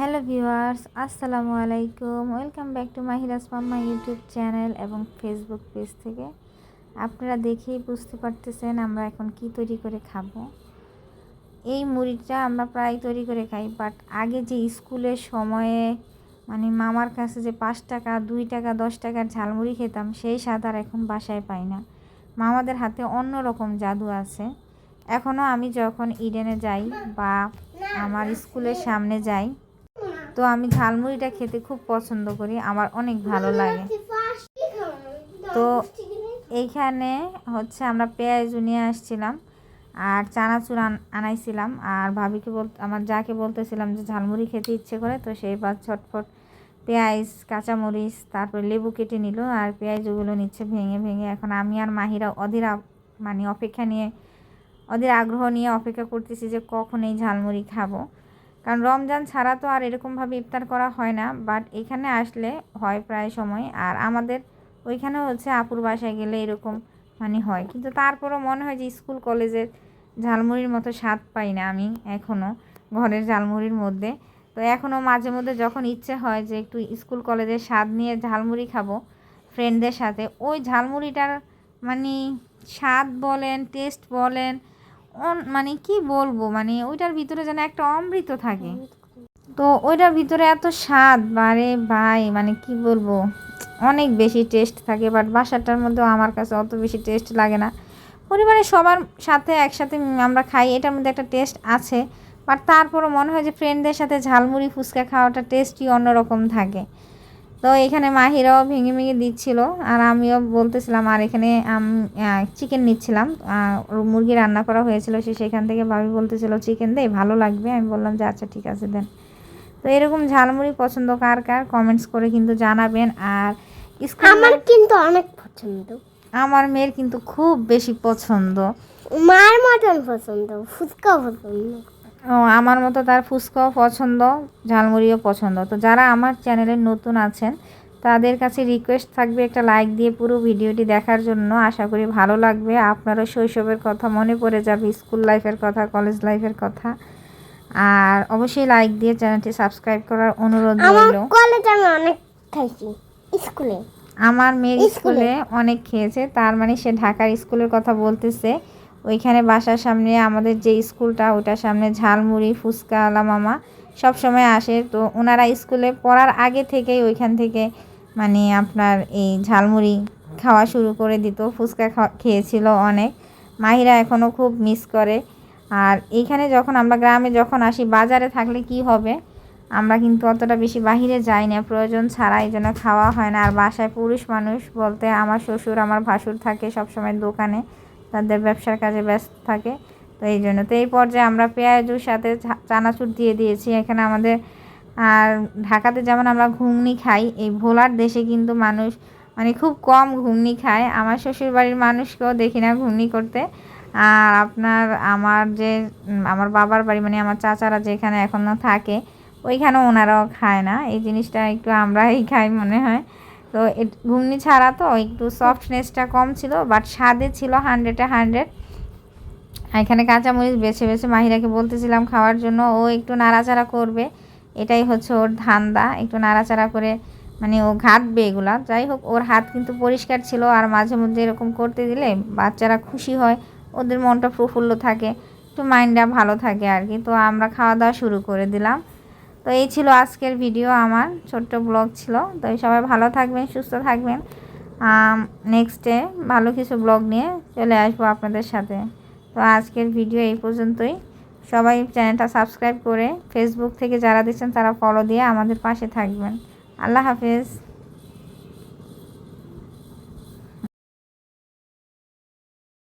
Hello viewers, আসসালামু আলাইকুম। Welcome back to Mahiraj মাম্মা ইউটিউব চ্যানেল এবং ফেসবুক পেজ থেকে। আপনারা দেখেই বুঝতে পারতেছেন আমরা এখন কি তৈরি করে খাব। এই মুড়িটা আমরা প্রায় তৈরি করে খাই বাট আগে যে স্কুলের সময়ে মানে মামার কাছে যে পাঁচ টাকা, দুই টাকা, দশ টাকার ঝালমুড়ি খেতাম, সেই স্বাদ আর এখন বাসায় পাই না। মামাদের হাতে অন্য রকম জাদু আছে। এখনও আমি যখন ইডেনে যাই বা আমার স্কুলের সামনে যাই তো আমি ঝালমুড়িটা খেতে খুব পছন্দ করি আমার অনেক ভালো লাগে। তো এইখানে হচ্ছে আমরা পেঁয়াজ নিয়ে আসছিলাম আর চানাচুর আন আনাইছিলাম আর ভাবিকে বল আমার যাকে বলতেছিলাম যে ঝালমুড়ি খেতে ইচ্ছে করে তো সেই বা ছটফট পেঁয়াজ কাঁচামরিচ তারপর লেবু কেটে নিল আর পেঁয়াজগুলো নিচ্ছে ভেঙে ভেঙে। এখন আমি আর মাহিরা অধীর মানে অপেক্ষা নিয়ে ওদের আগ্রহ নিয়ে অপেক্ষা করতেছি যে কখন এই ঝালমুড়ি খাব। কারণ রমজান ছাড়া তো আর এরকমভাবে ইফতার করা হয় না বাট এখানে আসলে হয় প্রায় সময়। আর আমাদের ওইখানেও হচ্ছে আপুর বাসায় গেলে এরকম মানে হয়। কিন্তু তারপরও মনে হয় যে স্কুল, কলেজের ঝালমুড়ির মতো স্বাদ পাই না আমি এখনও ঘরের ঝালমুড়ির মধ্যে। তো এখনও মাঝে মধ্যে যখন ইচ্ছে হয় যে একটু স্কুল, কলেজের স্বাদ নিয়ে ঝালমুড়ি খাব ফ্রেন্ডদের সাথে, ওই ঝালমুড়িটার মানে স্বাদ বলেন টেস্ট বলেন মানে কি বলব? মানে ওইটার ভিতরে যেন একটা অমৃত থাকে। তো ওইটার ভিতরে এত স্বাদ বারে ভাই মানে কি বলব? অনেক বেশি টেস্ট থাকে বাট বাসাটার মধ্যেও আমার কাছে অত বেশি টেস্ট লাগে না। পরিবারের সবার সাথে একসাথে আমরা খাই এটার মধ্যে একটা টেস্ট আছে। বাট তারপরও মনে হয় যে ফ্রেন্ডদের সাথে ঝালমুড়ি ফুচকা খাওয়াটা টেস্টই অন্যরকম থাকে। তো এখানে মাহিরাও ভেঙে ভেঙে দিচ্ছিল আর আমিও বলতেছিলাম আর এখানে চিকেন নিচ্ছিলাম। মুরগি রান্না করা হয়েছিল সে সেখান থেকে ভাবি বলতেছিল চিকেন দেয় ভালো লাগবে। আমি বললাম যে আচ্ছা ঠিক আছে দেন। তো এরকম ঝালমুড়ি পছন্দ কার কার? কমেন্টস করে কিন্তু জানাবেন। আর আমার কিন্তু অনেক পছন্দ। আমার মেয়ের কিন্তু খুব বেশি পছন্দ। মার মতন পছন্দ ফুচকা পছন্দ। আমার মতো তার ফুচকাও পছন্দ ঝালমুড়িও পছন্দ। তো যারা আমার চ্যানেলে নতুন আছেন তাদের কাছে রিকোয়েস্ট থাকবে একটা লাইক দিয়ে পুরো ভিডিওটি দেখার জন্য। আশা করি ভালো লাগবে। আপনারও শৈশবের কথা মনে পড়ে যাবে স্কুল লাইফের কথা কলেজ লাইফের কথা। আর অবশ্যই লাইক দিয়ে চ্যানেলটি সাবস্ক্রাইব করার অনুরোধ আমার রইল কলেজে আমি অনেক খাইছি স্কুলে আমার মেয়ের? স্কুলে অনেক খেয়েছে তার মানে সে ঢাকার স্কুলের কথা বলতেছে। ওইখানে বাসার সামনে আমাদের যে স্কুলটা ওটার সামনে ঝালমুড়ি, ফুচকা আলা মামা সব সময় আসে। তো ওনারা স্কুলে পড়ার আগে থেকেই ওইখান থেকে মানে আপনার এই ঝালমুড়ি খাওয়া শুরু করে দিত, ফুচকা খেয়েছিল অনেক। মাহিরা এখনও খুব মিস করে। আর এইখানে যখন আমরা গ্রামে যখন আসি, বাজারে থাকলে কি হবে? আমরা কিন্তু অতটা বেশি বাহিরে যাই না, প্রয়োজন ছাড়া এই জন্য খাওয়া হয় না। আর বাসায় পুরুষ মানুষ বলতে আমার শ্বশুর, আমার ভাসুর থাকে সবসময় দোকানে। তাদের ব্যবসার কাজে ব্যস্ত থাকে। তো এই জন্য। তো এই পর্যায়ে আমরা পেঁয়াজুর সাথে চানাচুর দিয়ে দিয়েছি। এখানে আমাদের, আর ঢাকাতে যেমন আমরা ঘুগনি খাই, এই ভোলার দেশে কিন্তু মানুষ মানে খুব কম ঘুগনি খায়। আমার শ্বশুর বাড়ির মানুষকেও দেখি না ঘুগনি করতে। আর আপনার, আমার যে আমার বাবার বাড়ি মানে আমার চাচারা যেখানে এখনও থাকে, ওইখানেও ওনারাও খায় না। এই জিনিসটা একটু আমরাই খাই মনে হয়। তো ঘুগনি ছাড়া তো একটু সফটনেসটা কম ছিল বাট স্বাদে ছিল হান্ড্রেডে হান্ড্রেড এখানে কাঁচামরিচ বেছে বেছে মাহিরাকে বলতেছিলাম খাওয়ার জন্য, ও একটু নাড়াচাড়া করবে। এটাই হচ্ছে ওর ধান্দা, একটু নাড়াচাড়া করে মানে ও ঘাটবে এগুলা। যাই হোক, ওর হাত কিন্তু পরিষ্কার ছিল, আর মাঝে মধ্যে এরকম করতে দিলে বাচ্চারা খুশি হয়, ওদের মনটা প্রফুল্ল থাকে, একটু মাইন্ডটা ভালো থাকে আর কি। তো আমরা খাওয়া দাওয়া শুরু করে দিলাম। তো এই ছিল আজকের ভিডিও আমার ছোট্ট ব্লগ ছিল। তো সবাই ভালো থাকবেন, সুস্থ থাকবেন। নেক্সটে ভালো কিছু ব্লগ নিয়ে চলে আসব আপনাদের সাথে। তো আজকের ভিডিও এই পর্যন্তই। সবাই চ্যানেলটা সাবস্ক্রাইব করে ফেসবুক থেকে যারা দিচ্ছেন তারা ফলো দিয়ে আমাদের পাশে থাকবেন। আল্লাহ হাফেজ।